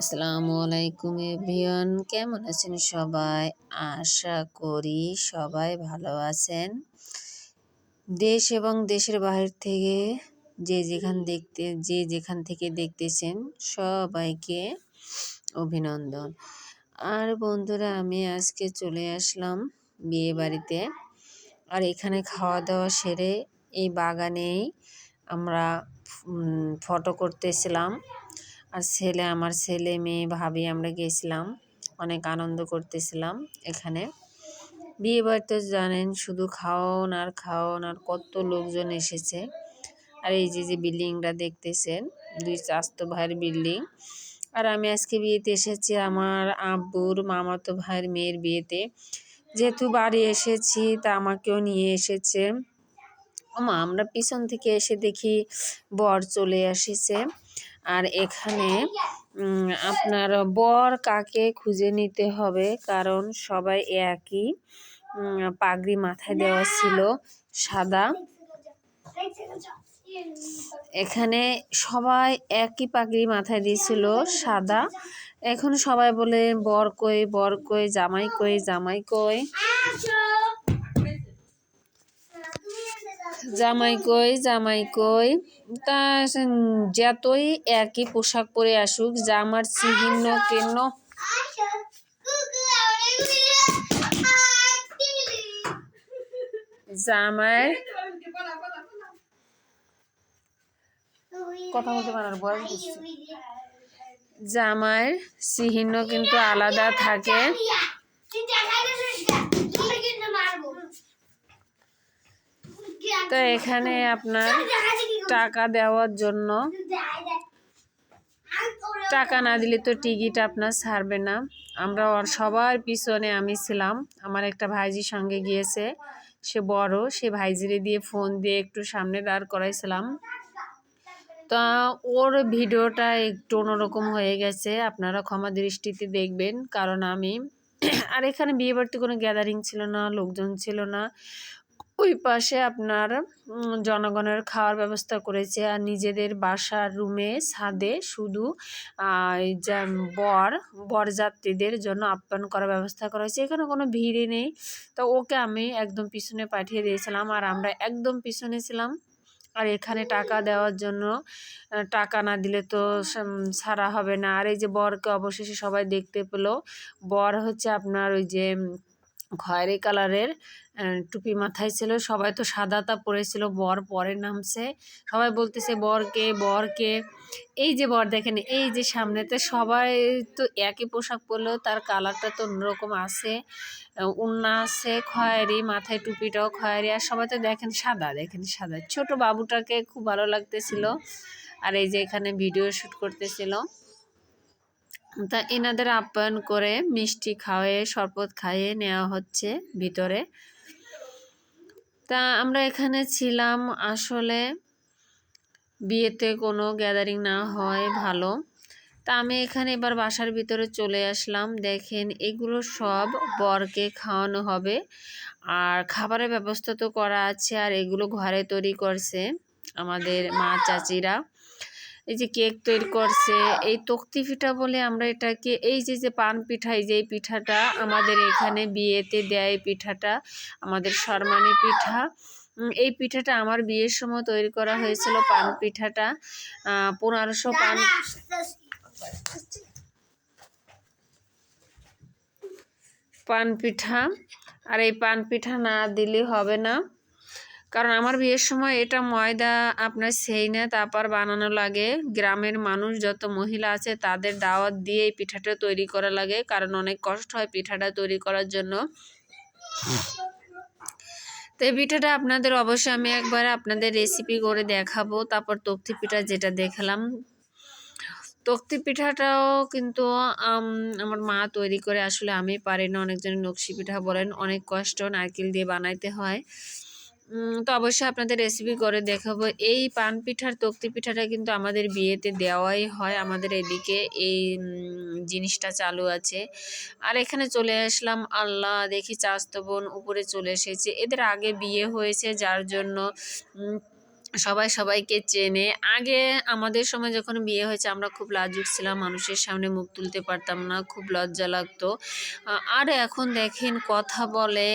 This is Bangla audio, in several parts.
আসসালামু আলাইকুম এভরিওয়ান, কেমন আছেন সবাই? আশা করি সবাই ভালো আছেন। দেশ এবং দেশের বাহির থেকে যে যেখান দেখতে, যে যেখান থেকে দেখতেছেন সবাইকে অভিনন্দন। আর বন্ধুরা, আমি আজকে চলে আসলাম বিয়ে বাড়িতে। আর এখানে খাওয়া দাওয়া সেরে এই বাগানেই আমরা ফটো করতেছিলাম। আর ছেলে, আমার ছেলে, মেয়ে, ভাবি আমরা গেছিলাম। অনেক আনন্দ করতেছিলাম এখানে। বিয়ে বাড়িতে জানেন, শুধু খাওয়ান আর খাওয়ান আর কত লোকজন এসেছে। আর এই যে যে বিল্ডিংটা দেখতেছেন, দুই চাস্ত ভাইয়ের বিল্ডিং। আর আমি আজকে বিয়েতে এসেছি আমার আব্বুর মামাতো ভাইয়ের মেয়ের বিয়েতে। যেহেতু বাড়ি এসেছি, তা আমাকেও নিয়ে এসেছে। মা আমরা পিছন থেকে এসে দেখি বর চলে এসেছে। আর এখানে আপনার বর কাকে খুঁজে নিতে হবে? কারণ সবাই একই পাগড়ি মাথায় দেওয়া ছিল, সাদা। এখানে সবাই একই পাগড়ি মাথায় দিয়েছিল, সাদা। এখন সবাই বলে, বর কই বর কই, জামাই কই জামাই কই? জামাই কই জামাই কই। তা যতই একই পোশাক পরে আসুক জামার চিহ্ন কেন? জামার কথা বলতে পারার বয়স জামার চিহ্ন কিন্তু আলাদা থাকে। তো এখানে আপনার টাকা দেওয়ার জন্য টাকা না দিলে তো টিকিট আপনার ছাড়বে না। আমরা সবার পিছনে আমি ছিলাম। আমার একটা ভাইজির সঙ্গে গিয়েছে। সে বড়, সে ভাইজিরে দিয়ে ফোন দিয়ে একটু সামনে দাঁড় করাইছিলাম। তা ওর ভিডিওটা একটু অন্যরকম হয়ে গেছে। আপনারা ক্ষমা দৃষ্টিতে দেখবেন, কারণ আমি আর এখানে বিয়ে বাড়িতে কোনো গ্যাদারিং ছিল না, লোকজন ছিল না। ওই পাশে আপনার জনগণের খাওয়ার ব্যবস্থা করেছে। আর নিজেদের বাসার রুমে ছাদে শুধু বর, বরযাত্রীদের জন্য আপ্যায়ন করার ব্যবস্থা করা হয়েছে। এখানে কোনো ভিড়ই নেই। তো ওকে আমি একদম পিছনে পাঠিয়ে দিয়েছিলাম আর আমরা একদম পিছনে ছিলাম। আর এখানে টাকা দেওয়ার জন্য টাকা না দিলে তো ছাড়া হবে না। আর এই যে বরকে অবশেষে সবাই দেখতে পেল। বর হচ্ছে আপনার ওই যে খয়েরি কালারের টুপি মাথায় ছিল। সবাই তো সাদাতা পরেছিল, বর পরে নামছে। সবাই বলতেছে বরকে বরকে এই যে বর, দেখেন, এই যে সামনেতে সবাই তো একই পোশাক পরলেও তার কালারটা তো অন্যরকম আছে। উন্না আছে, খয়েরি, মাথায় টুপিটাও খয়েরি। আর সবাই তো দেখেন সাদা দেখেন সাদা। ছোট বাবুটাকে খুব ভালো লাগতেছিল। আর এই যে এখানে ভিডিও শ্যুট করতেছিল। তা এনাদের আপ্যায়ন করে মিষ্টি খাওয়ে শরবত খাইয়ে নেওয়া হচ্ছে ভিতরে। তা আমরা এখানে ছিলাম, আসলে বিয়েতে কোনো গ্যাদারিং না হয়, ভালো। তা আমি এখানে এবার বাসার ভিতরে চলে আসলাম। দেখেন, এগুলো সব বরকে খাওয়ানো হবে। আর খাবারের ব্যবস্থা তো করা আছে, আর এগুলো ঘরে তৈরি করছে আমাদের মা চাচিরা। এই যে কেক তৈরি করছে এই তক্তি পিঠা বলে আমরা এটাকে এই যে যে পান পিঠা এই যে পিঠাটা আমাদের এখানে বিয়েতে দেয় পিঠাটা আমাদের শর্মানি পিঠা। এই পিঠাটা আমার বিয়ের সময় তৈরি করা হয়েছিল পান পিঠাটা। পনেরোশো পান পান পিঠা। আর এই পান পিঠা না দিলে হবে না। কারণ আমার বিয়ের সময় এটা ময়দা আপনার সেই না তারপর বানানো লাগে। গ্রামের মানুষ যত মহিলা আছে তাদের দাওয়াত দিয়ে এই পিঠাটা তৈরি করা লাগে, কারণ অনেক কষ্ট হয় পিঠাটা তৈরি করার জন্য। তো এই পিঠাটা আপনাদের অবশ্যই আমি একবার আপনাদের রেসিপি করে দেখাবো, তারপর তক্তি পিঠা যেটা দেখালাম। তক্তি পিঠাটাও কিন্তু আমার মা তৈরি করে, আসলে আমি পারি না, অনেকজন নকশি পিঠা বলেন, অনেক কষ্ট নারকেল দিয়ে বানাইতে হয়। তো অবশ্যই আপনাদের রেসিপি করে দেখাবো। এই পান পিঠার, তক্তি পিঠাটা কিন্তু আমাদের বিয়েতে দেওয়াই হয় আমাদের এদিকে। এই জিনিসটা চালু আছে। আর এখানে চলে আসলাম আল্লাহ, দেখি চাস্ত বোন উপরে চলে এসেছে। এদের আগে বিয়ে হয়েছে, যার জন্য সবাই সবাইকে চেনে। আগে আমাদের সময় যখন বিয়ে হয়েছে, আমরা খুব লাজুক ছিলাম, মানুষের সামনে মুখ তুলতে পারতাম না, খুব লজ্জা লাগতো। আর এখন দেখেন কথা বলে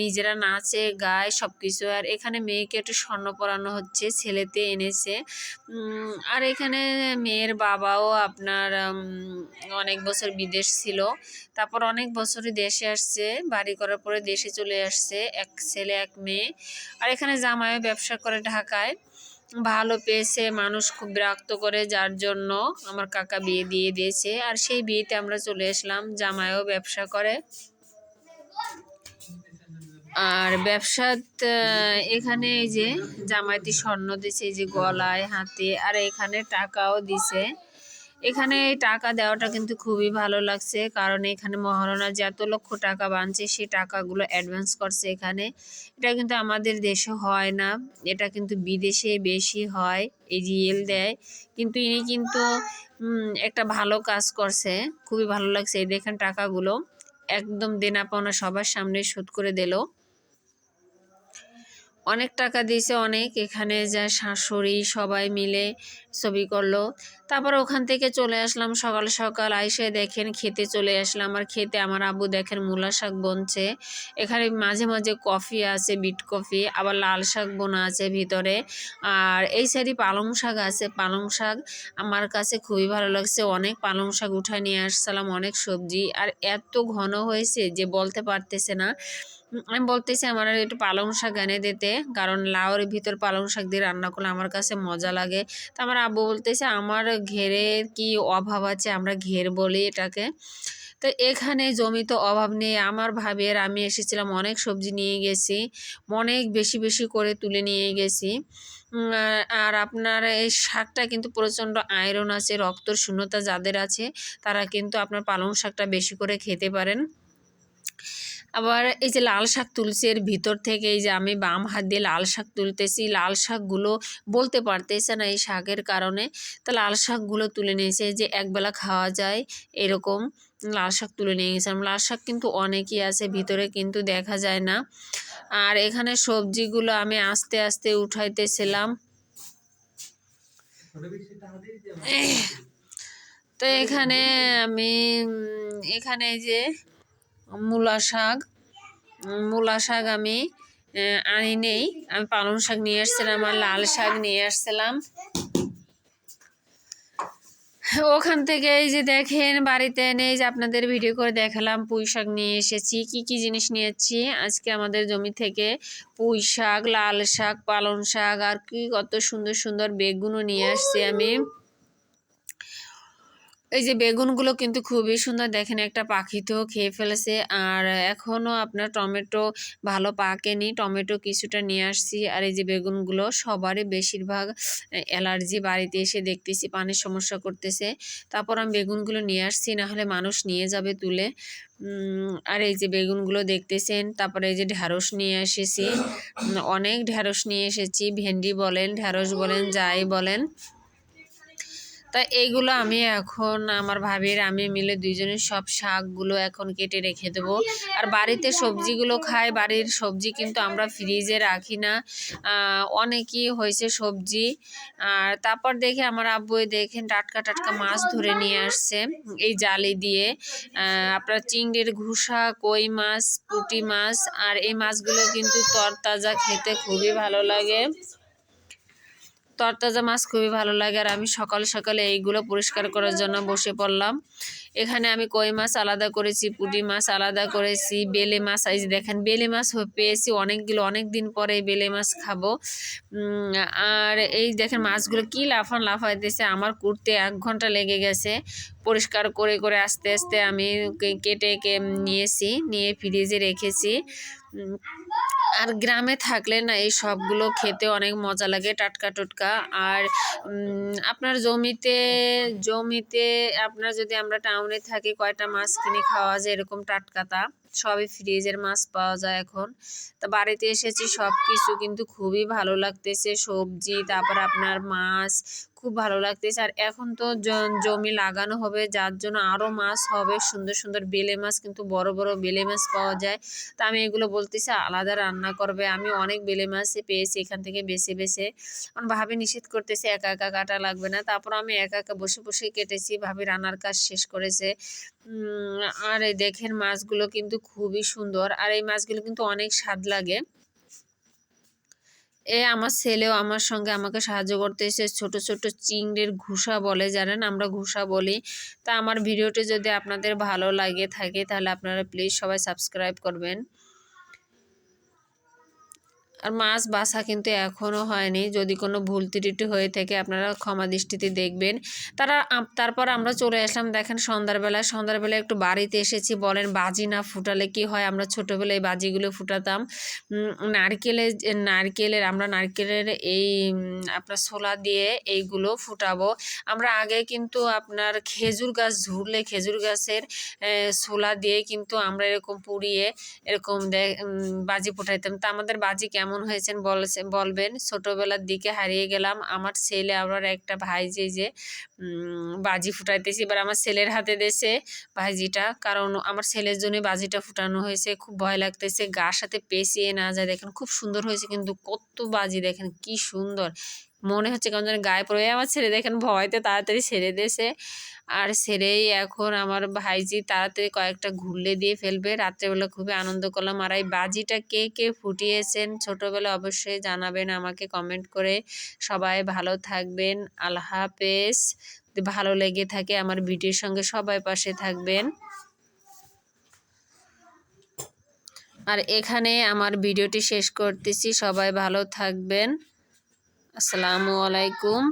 নিজেরা নাচে, গায় সব কিছু আর এখানে মেয়েকে একটু স্বর্ণ পরানো হচ্ছে, ছেলেতে এনেছে। আর এখানে মেয়ের বাবাও আপনার অনেক বছর বিদেশ ছিল। তারপর অনেক বছরই দেশে আসছে, বাড়ি করার পরে দেশে চলে আসছে, এক ছেলে, এক মেয়ে। আর এখানে জামাইও ব্যবসা করে ঢাকায়। ভালো পেয়েছে, মানুষ খুব বিরক্ত করে, যার জন্য আমার কাকা বিয়ে দিয়ে দিয়েছে। আর সেই বিয়েতে আমরা চলে এসলাম জামাইও ব্যবসা করে। আর ব্যবসাত এখানে এই যে জামাইটি স্বর্ণ দিছে এই যে গলায়, হাতে, আর এখানে টাকাও দিছে এখানে এই টাকা দেওয়াটা কিন্তু খুবই ভালো লাগছে, কারণ এখানে মহারণা যে এত লক্ষ টাকা বানছে সেই টাকাগুলো অ্যাডভান্স করছে এখানে। এটা কিন্তু আমাদের দেশে হয় না, এটা কিন্তু বিদেশে বেশি হয়, এই রিয়েল দেয়। কিন্তু ইনি কিন্তু একটা ভালো কাজ করছে, খুবই ভালো লাগছে। এই দেখেন টাকাগুলো, একদম দেনা পাওনা সবার সামনে শোধ করে দিল। অনেক টাকা দিয়েছে, অনেক। এখানে যা শাশুড়ি সবাই মিলে ছবি করল। তারপর ওখান থেকে চলে আসলাম সকাল সকাল। আইসে দেখেন খেতে চলে আসলাম। আর খেতে আমার আবু দেখেন মূলা শাক বনছে। এখানে মাঝে মাঝে কফি আছে, বিট কফি, আবার লাল শাক বোনা আছে ভিতরে। আর এই সাইডে পালং শাক আছে। পালং শাক আমার কাছে খুবই ভালো লাগছে। অনেক পালং শাক উঠায় নিয়ে আসছিলাম, অনেক সবজি। আর এত ঘন হয়েছে যে বলতে পারতেছে না। আমি বলতেছি আমার একটু পালং শাক এনে দিতে, কারণ লাউর ভিতর পালং শাক দিয়ে রান্না করলে আমার কাছে মজা লাগে। তো আমার আব্বু বলতেছে, আমার ঘেরে কি অভাব আছে আমরা ঘের বলি এটাকে? তো এখানে জমিতে অভাব নেই। আমার ভাবি আর আমি এসেছিলাম, অনেক সবজি নিয়ে গেছি, অনেক বেশি বেশি করে তুলে নিয়ে গেছি। আর- আপনার এই শাকটা কিন্তু প্রচণ্ড আয়রন আছে রক্তর শূন্যতা যাদের আছে, তারা কিন্তু আপনার পালং শাকটা বেশি করে খেতে পারেন। আবার এই যে লাল শাক তুলছি এর ভিতর থেকে এই যে আমি বাম হাত দিয়ে লাল শাক তুলতেছি, লাল শাকগুলো বলতে পারতেছে না এই শাকের কারণে। তো লাল শাকগুলো তুলে নিয়েছে যে একবেলা খাওয়া যায় এরকম লাল শাক তুলে নিয়ে গেছিলাম। লাল শাক কিন্তু অনেকই আছে, ভিতরে কিন্তু দেখা যায় না। আর এখানে সবজিগুলো আমি আস্তে আস্তে উঠাইতেছিলাম। তো এখানে আমি এখানে যে মূলা শাক মূলা শাক আমি আনি নেই আমি পালং শাক নিয়ে আসছিলাম আর লাল শাক নিয়ে আসছিলাম। ওখান থেকে এই যে দেখেন, বাড়িতে এনে যে আপনাদের ভিডিও করে দেখালাম, পুঁই শাক নিয়ে এসেছি। কি কি জিনিস নিয়েছি আজকে আমাদের জমি থেকে পুঁই শাক, লাল শাক, পালং শাক আর কি কত সুন্দর সুন্দর বেগুনও নিয়ে আসছি আমি। এই যে বেগুনগুলো কিন্তু খুবই সুন্দর। দেখেন একটা পাখি তো খেয়ে ফেলেছে। আর এখনও আপনার টমেটো ভালো পাকেনি। টমেটো কিছুটা নিয়ে আসছি। আর এই যে বেগুনগুলো সবারই বেশিরভাগ অ্যালার্জি বাড়িতে এসে দেখতেছি, পানির সমস্যা করতেছে। তারপর আমি বেগুনগুলো নিয়ে আসছি, নাহলে মানুষ নিয়ে যাবে তুলে। আর এই যে বেগুনগুলো দেখতেছেন, তারপরে এই যে ঢ্যাঁড়স নিয়ে এসেছি। অনেক ঢ্যাঁড়স নিয়ে এসেছি, ভেন্ডি বলেন ঢ্যাঁড়স বলেন, যাই বলেন। তা এইগুলো আমি এখন আমার ভাবির, আমি মিলে দুইজনের সব শাকগুলো এখন কেটে রেখে দেবো। আর বাড়িতে সবজিগুলো খাই, বাড়ির সবজি কিন্তু আমরা ফ্রিজে রাখি না। অনেকই হয়েছে সবজি। আর তারপর দেখে আমার আব্বু দেখেন টাটকা টাটকা মাছ ধরে নিয়ে আসছে, এই জালি দিয়ে। আপনার চিংড়ির ঘুষা, কই মাছ, পুঁটি মাছ, আর এই মাছগুলো কিন্তু তরতাজা খেতে খুবই ভালো লাগে। তরতাজা মাছ খুবই ভালো লাগে আর আমি সকাল সকালে এইগুলো পরিষ্কার করার জন্য বসে পড়লাম। এখানে আমি কই মাছ আলাদা করেছি, পুঁটি মাছ আলাদা করেছি, বেলে মাছ, এই দেখেন, বেলে মাছ পেয়েছি অনেকগুলো অনেক দিন পরে বেলে মাছ খাব। আর এই দেখেন মাছগুলো কি লাফান লাফাইতেছে, আমার কুড়তে এক ঘণ্টা লেগে গেছে। পরিষ্কার করে করে আস্তে আস্তে আমি কেটে নিয়েছি, নিয়ে ফ্রিজে রেখেছি। আর গ্রামে থাকলে না এই সবগুলো খেতে অনেক মজা লাগে, টাটকা টুটকা। আর আপনার জমিতে জমিতে আপনার যদি আমরা টাউনে থাকি, কয়টা মাছ কিনে খাওয়া যায় এরকম টাটকাতা সবই ফ্রিজের মাছ পাওয়া যায় এখন। তো বাড়িতে এসেছি সব কিছু কিন্তু খুবই ভালো লাগতেছে। সবজি, তারপর আপনার মাছ, খুব ভালো লাগতেছে। আর এখন তো জমি লাগানো হবে, যার জন্য আরও মাছ হবে। সুন্দর সুন্দর বেলে মাছ কিন্তু বড় বড় বেলে মাছ পাওয়া যায়। তা আমি এগুলো বলতেছি, আলাদা রান্না করবে। আমি অনেক বেলে মাছই পেয়েছি এখান থেকে বেছে বেছে। আমার ভাবি নিষেধ করতেছে, একা একা কাটা লাগবে না। তারপর আমি একা একা বসে বসে কেটেছি। ভাবি রান্নার কাজ শেষ করেছে। আর দেখেন মাছগুলো কিন্তু খুবই সুন্দর। আর এই মাছগুলো কিন্তু অনেক স্বাদ লাগে। এ আমার ছেলেও আমার সঙ্গে আমাকে সাহায্য করতে এসে ছোট ছোট চিংড়ির ঘুষা বলে, জানেন আমরা ঘুষা বলি। তা আমার ভিডিওটি যদি আপনাদের ভালো লাগে থাকে, তাহলে আপনারা প্লিজ সবাই সাবস্ক্রাইব করবেন। আর মাছ বাসা কিন্তু এখনও হয়নি। যদি কোনো ভুল ত্রুটি হয়ে থাকে আপনারা ক্ষমা দৃষ্টিতে দেখবেন। তারা তারপর আমরা চলে আসলাম দেখেন সন্ধ্যাবেলায় সন্ধ্যাবেলায় একটু বাড়িতে এসেছি বলেন বাজি না ফুটালে কি হয়? আমরা ছোটোবেলায় বাজিগুলো ফুটাতাম। উম, নারকেলের নারকেলের আমরা নারকেলের এই আপনার ছোলা দিয়ে এইগুলো ফুটাবো। আমরা আগে কিন্তু আপনার খেজুর গাছ ঝুরলে খেজুর গাছের ছোলা দিয়ে কিন্তু আমরা এরকম পুড়িয়ে এরকম বাজি ফুটাইতাম। তা আমাদের বাজি কেমন হয়েছেন বলছে, বলবেন। ছোটোবেলার দিকে হারিয়ে গেলাম। আমার ছেলে আমার একটা ভাই যে যে বাজি ফুটাইতেছি। এবার আমার ছেলের হাতে দেশে ভাজিটা কারণ আমার ছেলের জন্য বাজিটা ফুটানো হয়েছে। খুব ভয় লাগতেছে। গার সাথে পেঁচিয়ে না যায়। দেখেন খুব সুন্দর হয়েছে কিন্তু কত বাজি। দেখেন কি সুন্দর। মনে হচ্ছে কেমন যেন গায়ে পড়ে আমার ছেলে দেখেন ভয়তে তাড়াতাড়ি ছেড়ে দিয়েছে। আর ছেড়েই এখন আমার ভাইজি তাড়াতাড়ি কয়েকটা ঘুরলে দিয়ে ফেলবে। রাত্রেবেলা খুবই আনন্দ করলাম। আর এই বাজিটা কে কে ফুটিয়েছেন ছোটোবেলা অবশ্যই জানাবেন আমাকে কমেন্ট করে। সবাই ভালো থাকবেন। আল্লাহ হাফেজ। ভালো লেগে থাকে আমার ভিডিওর সঙ্গে সবাই পাশে থাকবেন। আর এখানে আমার ভিডিওটি শেষ করতেছি। সবাই ভালো থাকবেন। আসসালামু আলাইকুম।